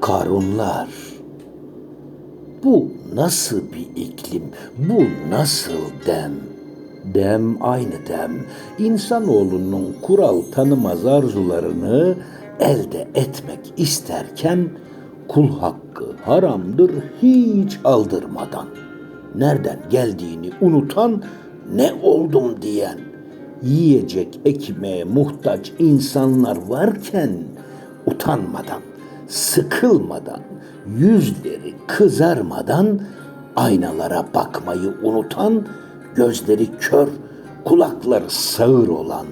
Karunlar. Bu nasıl bir iklim? Bu nasıl dem? Dem aynı dem. İnsanoğlunun kural tanımaz arzularını elde etmek isterken kul hakkı haramdır hiç aldırmadan. Nereden geldiğini unutan, ne oldum diyen, yiyecek ekmeğe muhtaç insanlar varken utanmadan, sıkılmadan, yüzleri kızarmadan aynalara bakmayı unutan, gözleri kör, kulakları sağır olan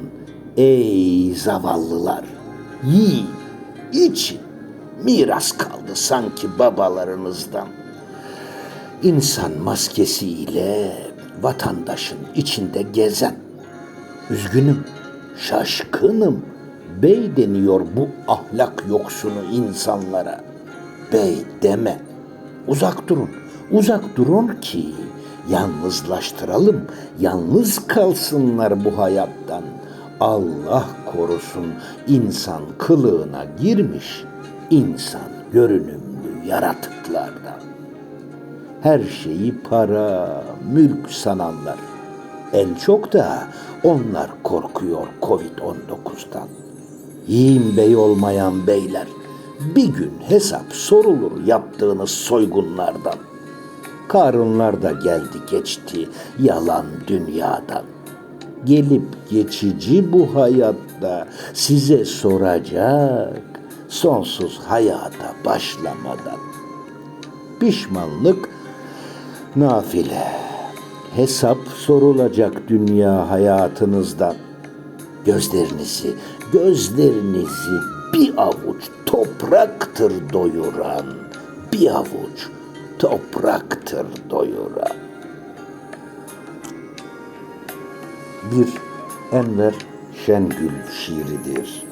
ey zavallılar, yiyin, için miras kaldı sanki babalarınızdan. İnsan maskesiyle vatandaşın içinde gezen, Üzgünüm, şaşkınım. Bey deniyor bu ahlak yoksunu insanlara. Bey deme. Uzak durun. Uzak durun ki yalnızlaştıralım. Yalnız kalsınlar bu hayattan. Allah korusun insan kılığına girmiş insan görünümlü yaratıklardan. Her şeyi para, mülk sananlar. En çok da onlar korkuyor Covid-19'dan. Yiyin bey olmayan beyler, bir gün hesap sorulur yaptığınız soygunlardan. Karunlar da geldi geçti yalan dünyadan. Gelip geçici bu hayatta size soracak sonsuz hayata başlamadan. Pişmanlık nafile. Hesap sorulacak dünya hayatınızdan. Gözlerinizi, gözlerinizi bir avuç topraktır doyuran. Bir avuç topraktır doyuran. Bir Enver Şengül şiiridir.